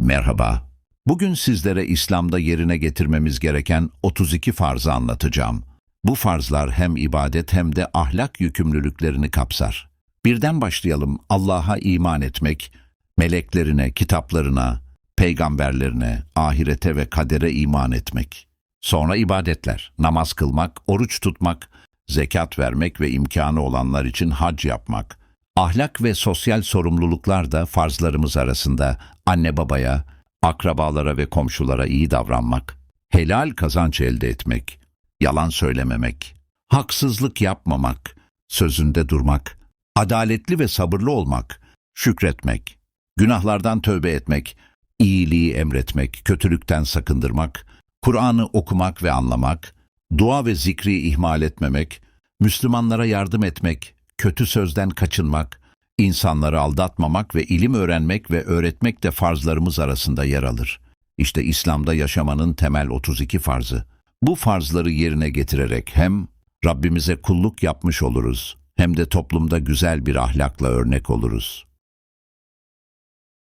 Merhaba. Bugün sizlere İslam'da yerine getirmemiz gereken 32 farzı anlatacağım. Bu farzlar hem ibadet hem de ahlak yükümlülüklerini kapsar. Birden başlayalım. Allah'a iman etmek, meleklerine, kitaplarına, peygamberlerine, ahirete ve kadere iman etmek. Sonra ibadetler, namaz kılmak, oruç tutmak, zekat vermek ve imkanı olanlar için hac yapmak. Ahlak ve sosyal sorumluluklar da farzlarımız arasında anne babaya, akrabalara ve komşulara iyi davranmak, helal kazanç elde etmek, yalan söylememek, haksızlık yapmamak, sözünde durmak, adaletli ve sabırlı olmak, şükretmek, günahlardan tövbe etmek, iyiliği emretmek, kötülükten sakındırmak, Kur'an'ı okumak ve anlamak, dua ve zikri ihmal etmemek, Müslümanlara yardım etmek, kötü sözden kaçınmak, insanları aldatmamak ve ilim öğrenmek ve öğretmek de farzlarımız arasında yer alır. İşte İslam'da yaşamanın temel 32 farzı. Bu farzları yerine getirerek hem Rabbimize kulluk yapmış oluruz hem de toplumda güzel bir ahlakla örnek oluruz.